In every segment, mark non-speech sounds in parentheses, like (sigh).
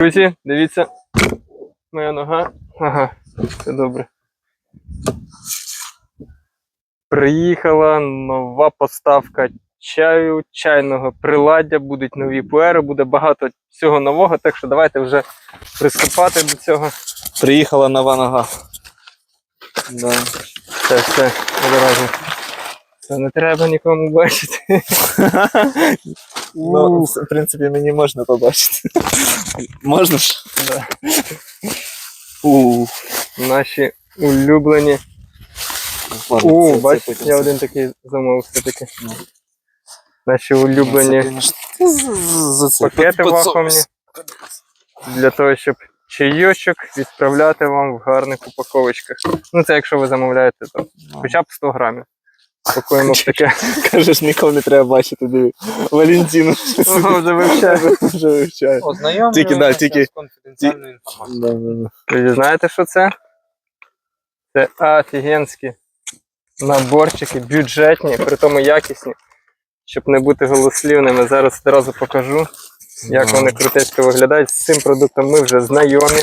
Друзі, дивіться. Моя нога. Ага, все добре. Приїхала нова поставка чаю, чайного приладдя, будуть нові пуери, буде багато всього нового, так що давайте вже приступати до цього. Приїхала нова нога. Да. Це все одразу. Це не треба нікому бачити. (laughs) Ну, в принципі, мені можна побачити. Можна ж? Да. У. Наші улюблені. Ладно, О, це- це бачите, потім я це. один такий замовив все-таки. Ну. Наші Це, улюблені конечно, з- з- це. пакети Під- вакуумні для того, щоб чайочок відправляти вам в гарних упаковочках. Ну, це якщо ви замовляєте, то Ну. хоча б 100 грамів. Пакуємо в таке. Кажеш, нікого не треба бачити, диви. Валентину вже вивчаю. вже вивчає. Ознайомлюємося Тільки, да, тільки- з конфіденціальною інформацією. Да, да, да. Ви знаєте, що це? Це офігенські наборчики, бюджетні, при тому якісні. Щоб не бути голослівними, зараз одразу покажу, як вони крутецько виглядають. З цим продуктом ми вже знайомі.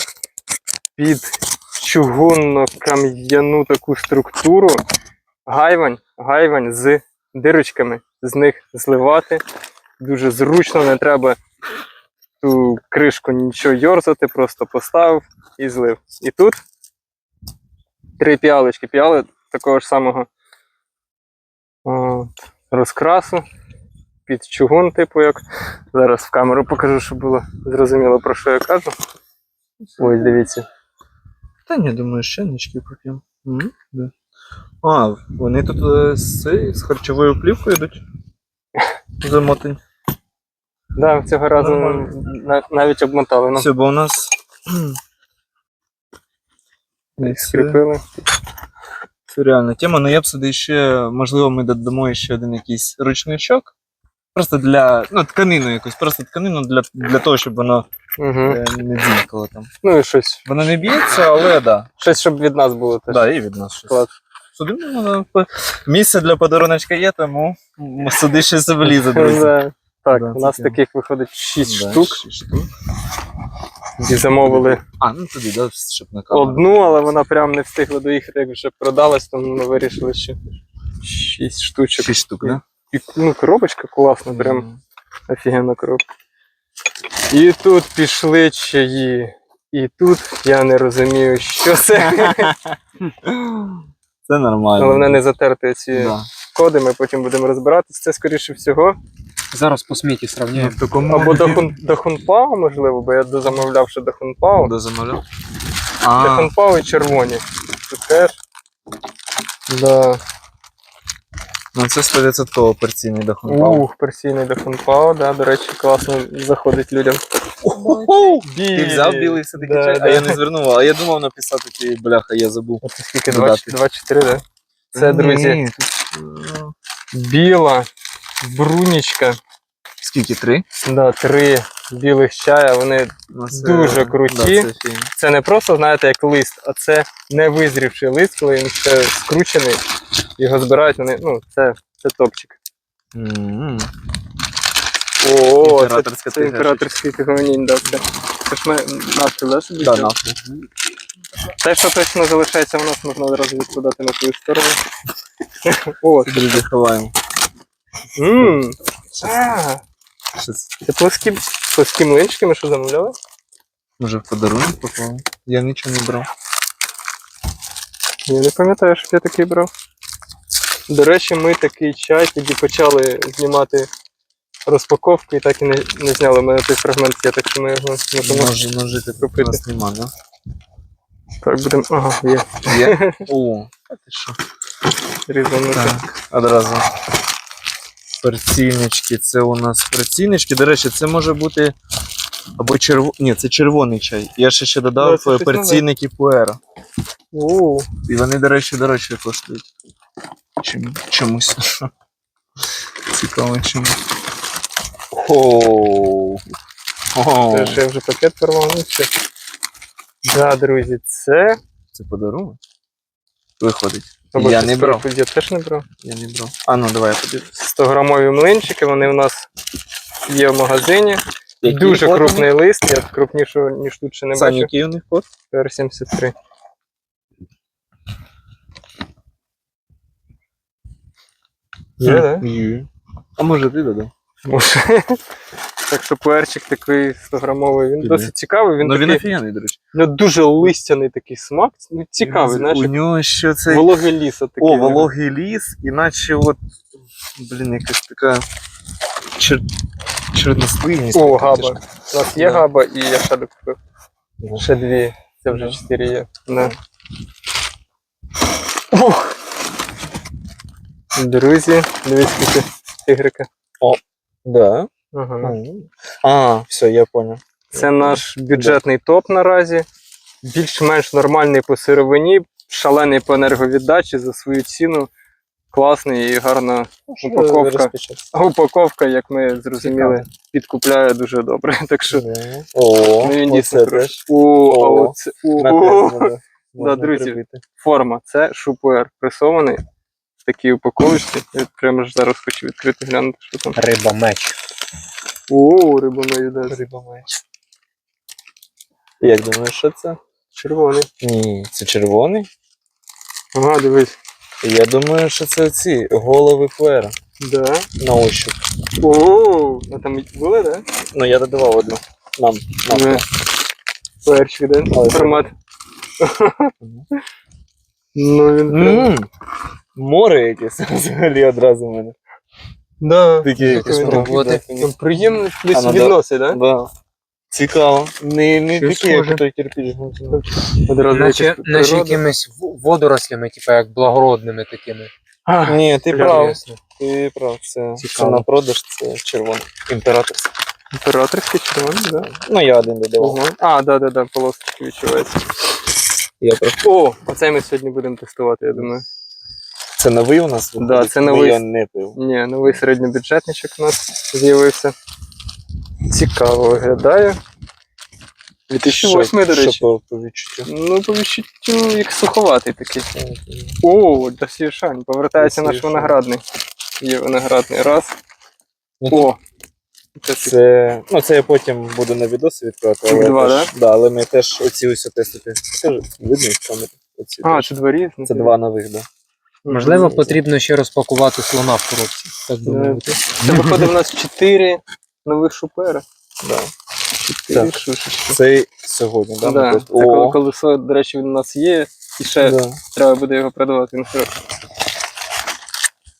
Під чугунно-кам'яну таку структуру. Гайвань, гайвань з дирочками, з них зливати. Дуже зручно, не треба ту кришку нічого йорзати, просто поставив і злив. І тут три піалочки. Піали такого ж самого от, розкрасу під чугун, типу як. Зараз в камеру покажу, щоб було зрозуміло, про що я кажу. Ось дивіться. Та ні, думаю, ще нічки поп'ємо. М, да. А, вони тут е, з, з харчовою плівкою йдуть. (laughs) Замотані. Да, цього разу Нормально. навіть обмотали. Ну, Все, бо у нас. (clears throat) Скріпили. це реальна тема. Ну я б сюди ще, можливо, ми додамо ще один якийсь ручничок. Просто для. Ну, тканину якусь, просто тканину для, для того, щоб воно Угу. е, не дзінькало там. Ну і щось. Воно не б'ється, але да. Щось, щоб від нас було теж. Да, і від нас щось. Клас. Сюди місце для подаруночка є, тому сюди щось влізе, (laughs) друзі. Да. Так, у нас таких виходить 6 Да, штук. шість штук. І замовили А, ну туди, да, щоб на камеру. одну, але вона прям не встигла доїхати, як вже продалась, тому ми вирішили ще 6 штучок. Шість штук, да? І, ну, коробочка класна, прям Мгм. офігенна коробка. І тут пішли чаї. І тут я не розумію, що це. (laughs) (laughs) Це нормально. Головне не затерти ці Да. коди, ми потім будемо розбиратися. Це скоріше всього. Зараз по сміті сравняємо. в такому Або до, хун, до Хунпао, можливо, бо я дозамовляв ще до Хунпао. До. До А, Хунпао і червоні. Тут теж. Да. Ну це 100% операційний до Ух, персійний до Хунпао, да, до речі, класно заходить людям. Ти взяв білий все-таки Да, чай? да. А я не звернув, а я думав написати ті, бляха, я забув. Оце скільки? Додати. 2-4, да? Це, друзі, тут, ну, біла брунічка. Скільки? Три? Да, три білих чая. Вони Ну, це- Дуже круті. Да, це фігня. це не просто, знаєте, як лист, а це не визрівший лист, коли він ще скручений. Його збирають вони. Ну, це, це топчик. М. О, це, це імператорський тиговнінь, да, це. Це ж ми нафту, да, собі? Да, нафту. Те, що точно залишається в нас, можна одразу відкладати на твою сторону. (laughs) О, Друзі, ховаємо. мм. А, Що це? це плоскі, плоскі млинчики ми що замовляли? Може в подарунок попав? Я нічого не брав. Я не пам'ятаю, що я такий брав. До речі, ми такий чай тоді почали знімати розпаковку і так і не, не зняли. У мене той фрагмент є, так що ми його можемо Може, ножити у купити. нас нема, да? Так, будемо. Ага, є. Є? (laughs) О, а ти що? Різанути. Так, одразу. Перціночки, це у нас перціночки. До речі, це може бути або червоний. Ні, це червоний чай. Я ще ще Да, додав це щось перцінники пуера. І вони, до речі, дорожче коштують. Чим, чомусь. Цікаво чому. Оу. Оу. це ж я вже пакет порвав. Ну. Да, друзі, це. Це подарунок? Виходить. Або я не брав. Я теж не брав. Я не брав. А ну давай я подивлюсь. 100 грамові млинчики, вони у нас є в магазині. Який Дуже код крупний лист, я крупнішого, ніж тут ще не Саня, бачив. який у них код? PR73. Є, да? Є. А може ти додав? Може. (laughs) Так що пуерчик такий 100-грамовий, він Піде. досить цікавий. Він, Ну він такий, офігенний, до речі. у нього дуже листяний такий смак. Ну, цікавий, знаєш, У як нього ще цей. вологий ліс. от такий. О, вологий ліс, іначе от. Блін, якась така. Чер... Чорносливність. О, габа. У нас є Да. габа і я ще докупив. Ще дві. Це вже Да. чотири є. Да. Ух. Друзі, дивись, скільки тигрика. Да. Ага. А, все, я понял. Це наш бюджетний топ наразі. Більш-менш нормальний по сировині, шалений по енерговіддачі за свою ціну. Класний і гарна упаковка. Упаковка, як ми зрозуміли, підкупляє дуже добре. (laughs) Так що О, ну, він оце дійсно хороший. О, О. о, о. (laughs) друзі. форма. Це шупуер пресований такій упаковочці. Я прямо ж зараз хочу відкрити глянути, що там. Риба меч. О, риба йде. Риба меч. Як думаєш, що це? Червоний. Ні, це червоний. Ага, дивись. Я думаю, що це ці голови пуера Да. на ощуп. О, а там були, да? Ну, я додавав одну. Нам. нам. Не. Перчик, да? Формат. Ну, він Море якесь (laughs) взагалі одразу в мене. Да. Такі він спробувати. Там приємно плюс А, ну, да. відносить, да? Да. Цікаво. Не, не Щось такі, як той кирпіч. Одразу Наче, якась наче природа. якимись в- водорослями, типу як благородними такими. А, Ні, ти прав. Ясно. Ти прав. Це, Цікаво. на продаж, це червоний. Імператорський. Імператорський червоний, да? Ну, я один додавав. Ого. А, да, да, да, полосочки відчувається. Я прав. О, оцей ми сьогодні будемо тестувати, я думаю. Це новий у нас? Да, виходить? це новий. Я не пив. Ні, новий середньобюджетничок у нас з'явився. Цікаво виглядає. 2008, до речі. по, по відчуттю? Ну, по відчуттю, як суховатий такий. О, Досішань, повертається наш виноградний. Є виноградний раз. О! Це, ну, це я потім буду на відоси відкривати. Але, два, теж, да? але ми теж оці ось тестити. Видно їх камери? Оці а, теж. це два різні. це два нових, да. Можливо, потрібно ще розпакувати слона в коробці. Так би мовити. Це виходить у нас чотири нових шупера. Да. Чотири Так. шушечки. Це сьогодні, да? Да, це тут- коли О, колесо, до речі, він у нас є, і ще да. треба буде його продавати. Він хороший.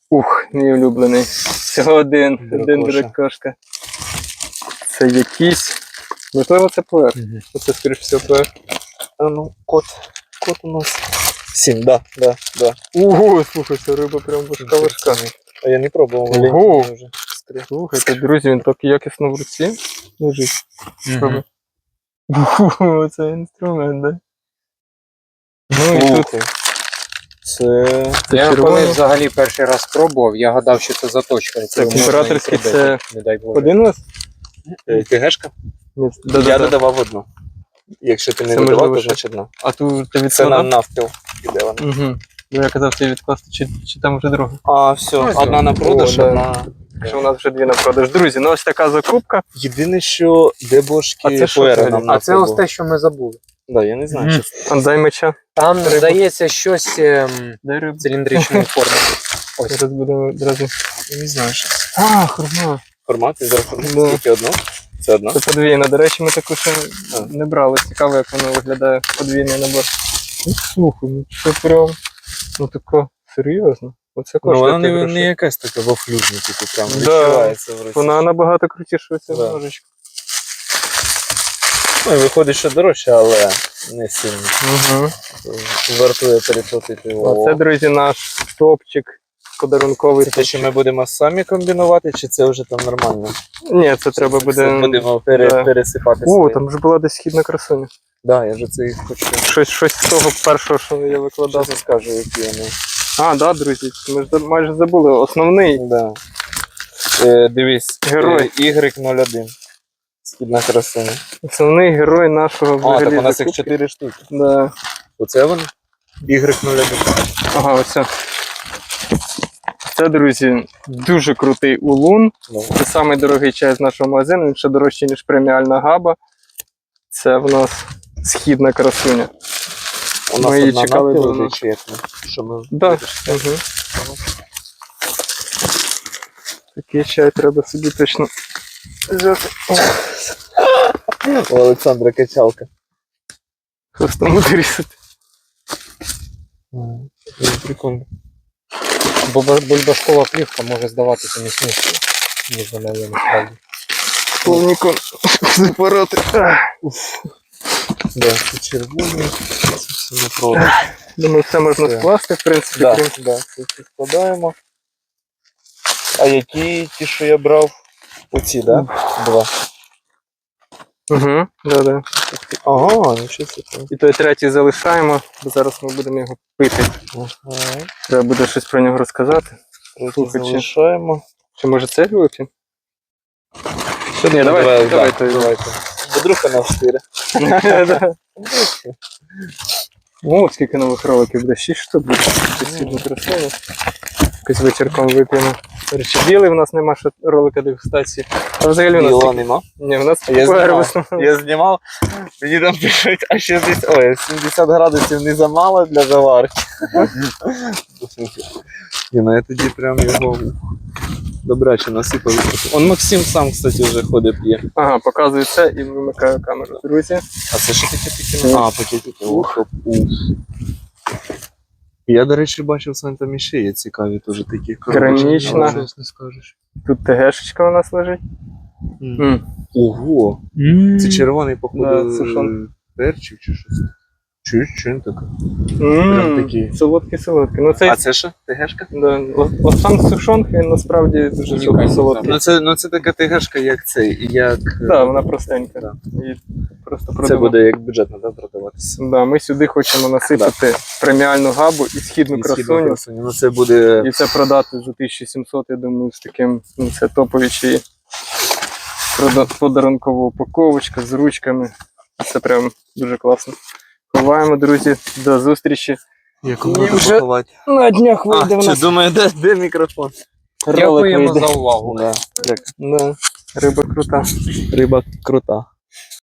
Ух, мій улюблений. Всього один, один Дракоша. дракошка. Це якийсь. Можливо, це пуер. Мгм. Це, скоріш всього, пуер. А ну, кот. Кот у нас. Сім, да, да, да. Ого, слухай, це риба прям важка важка. А я не пробував, Ого. вже. Слухайте, друзі, він так якісно в руці лежить. Мгм. Ого, це інструмент, да? Ну і тут. Це це Я коли взагалі перший раз пробував, я гадав, що це заточка. Це імператорський, прибити, Не дай Боже. Один у вас? е, КГшка. Я да-да-да. додавав одну. Якщо ти не Це можливо то значить одна. А тут ти Це на відкладав? навпіл іде вона. Угу. Я казав, ти відкласти, чи, чи там вже друга. А, все, Ну, одна на продаж, О, да. одна. Якщо у нас вже дві на продаж. Друзі, ну ось така закупка. Єдине, що де А бошки це що пуери нам А на це ось те, що ми забули. Да, я не знаю, Мгм. що А дай меча. Там, Риба. здається, щось ем, циліндричної (laughs) форми. Ось. Зараз будемо одразу. Я не знаю, що це. А, хурма. Формат і зараз. Скільки одну? Це одна? Це подвійна. До речі, ми таку ще не брали. Цікаво, як воно виглядає подвійний набор. Ну, слухай, ну це прям. Ну тако серйозно. Оце Ну, коштує. вона не, грошей. не якась така вафлюжна, типу, прям Да. відчувається в руці. Вона набагато крутіша оця Да. ножичка. Ну, і виходить, що дорожче, але не сильно. Угу. Вартує переплатити. Оце, друзі, наш топчик подарунковий. Це те, що ми будемо самі комбінувати, чи це вже там нормально? Ні, це треба буде. Будемо пере, да. пересипати О, там вже була десь східна красуня. Да, я вже це хочу. Щось, щось з того першого, що я викладав. Зараз скажу, які вони. А, да, друзі, ми ж майже забули. Основний Да. Е, дивись, Герой. е, Y01. Східна красуня. основний герой нашого А, так у нас їх 4 штуки. Да. Оце вони? Y01. Ага, оце. Це, друзі, дуже крутий улун. Це самий дорогий чай з нашого магазину. Він ще дорожчий, ніж преміальна габа. Це в нас східна красуня. У нас Ми її чекали лежить, ми? Що ми Да. Угу. Такий чай треба собі точно взяти. У Олександра качалка. Хвостом різати. Прикольно. Бульба- Бульбашкова плівка може здаватися міцнішою, ніж вона є насправді. Повніком запороти. Да, це червоний, це все на продаж. Думаю, все можна Все. скласти, в принципі, Да, крім. да, це все складаємо. А які ті, що я брав? Оці, да? Два. Угу, да, да. Ага, нічого собі. І той третій залишаємо, бо зараз ми будемо його пити. Ага. Треба буде щось про нього розказати. Третій залишаємо. Чи може це вип'ємо? Що Ні, давай, давай, давай, той. давайте. Бодруха на 4. (laughs) Да. О, скільки нових роликів буде? 6 штук буде. Це сильно красиво. Якось вечірком вип'ємо. Речі, білий в нас нема ще ролика дегустації. А взагалі у нас. Білого нема. Ні, у нас Я знімав. Я знімав, мені там пишуть, а 60, ой, 70 градусів не замало для заварки. Ні, ну я тоді прям його добряче насипав. Он Максим сам, кстати, вже ходить п'є. Ага, показую це і вимикаю камеру. Друзі. А це що таке таке? А, пакетики. Ух, ух. Я, до речі, бачив Санта там є цікаві теж такі. Гранічна. Але щось не скажеш. Тут ТГшечка у нас лежить. М. Ого, це червоний, походу, Да, що перчик чи щось. Чуєш, що він таке? Прям такі. Солодкий, солодкий. Ну, цей, А це що? ТГшка? да, сам сушонка, він насправді дуже Унікальний солодкий. Ну це, ну це така ТГшка, як цей, як. е, Да, вона простенька. Да. І просто Це буде як бюджетно да, продаватися. Да, ми сюди хочемо насипати преміальну габу і східну І красуню. красуню. Ну це буде. І це продати за 1700, я думаю, з таким, ну це топові чаї. Подарункова упаковочка з ручками. Це прям дуже класно. Ховаємо, друзі, до зустрічі. Якому вже? На днях вийде А, в чи нас думаю, де, де мікрофон? Дякуємо за увагу. Да. Да. Риба крута. Риба крута.